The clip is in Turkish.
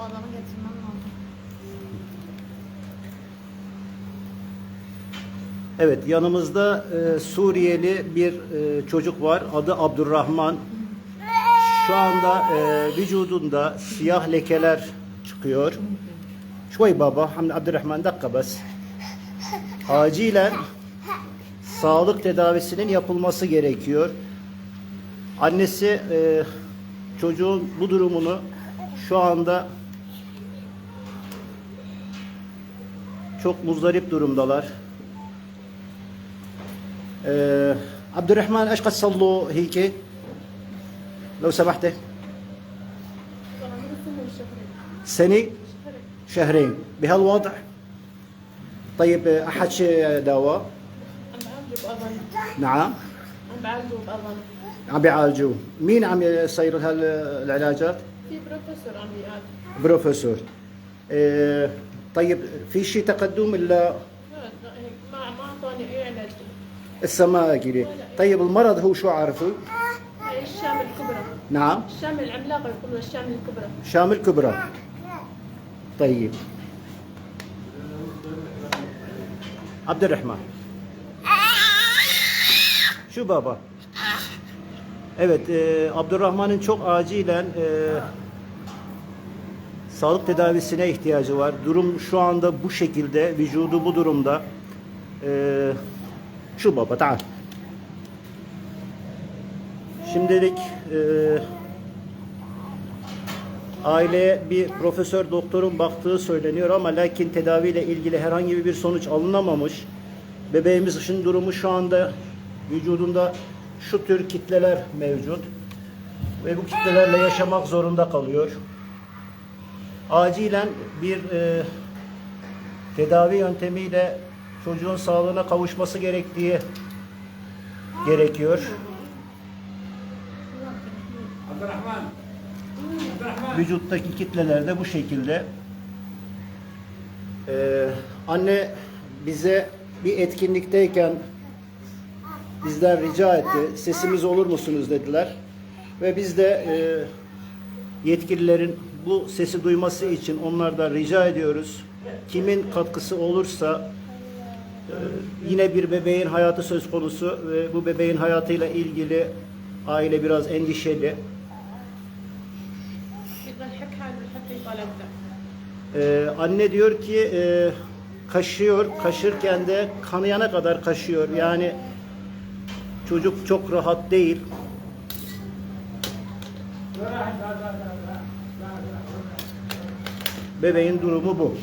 adamı getirmem lazım. Evet yanımızda e, Suriyeli bir e, çocuk var. Adı Abdurrahman. Şu anda e, vücudunda siyah lekeler çıkıyor. Şoy baba, Hamdi Abdurrahman dakika bas. Acilen sağlık tedavisinin yapılması gerekiyor. Annesi e, çocuğun bu durumunu şu anda çok muzdarip durumdalar. آه، عبد الرحمن إيش قد صار له هيك لو سمحت سنة شهرين بهالوضع طيب احد شي دواء عم بعالجه بأظن نعم عم بعالجه بأظن عم بيعالجوه مين عم يصير هالعلاجات في بروفيسور عم بيعالج بروفيسور آه، طيب في شي تقدم الا لا لا هيك ما ما اعطاني اي علاج السماء طيب المرض هو شو عارفه هي الشام الكبرى نعم الشام العملاقة يقولوا الشام الكبرى شامل كبرى طيب عبد الرحمن Şu baba. Evet, e, Abdurrahman'ın çok acilen e, sağlık tedavisine ihtiyacı var. Durum şu anda bu şekilde, vücudu bu durumda. E, şu baba, tamam. Şimdilik e, aileye bir profesör doktorun baktığı söyleniyor ama lakin tedaviyle ilgili herhangi bir sonuç alınamamış. Bebeğimizin durumu şu anda vücudunda şu tür kitleler mevcut ve bu kitlelerle yaşamak zorunda kalıyor. Acilen bir e, tedavi yöntemiyle çocuğun sağlığına kavuşması gerektiği gerekiyor. Vücuttaki kitleler de bu şekilde. Ee, anne bize bir etkinlikteyken bizden rica etti. Sesimiz olur musunuz dediler. Ve biz de e, yetkililerin bu sesi duyması için onlardan rica ediyoruz. Kimin katkısı olursa e, yine bir bebeğin hayatı söz konusu ve bu bebeğin hayatıyla ilgili aile biraz endişeli. Ee, anne diyor ki e, kaşıyor, kaşırken de kanayana kadar kaşıyor. Yani çocuk çok rahat değil. Bebeğin durumu bu.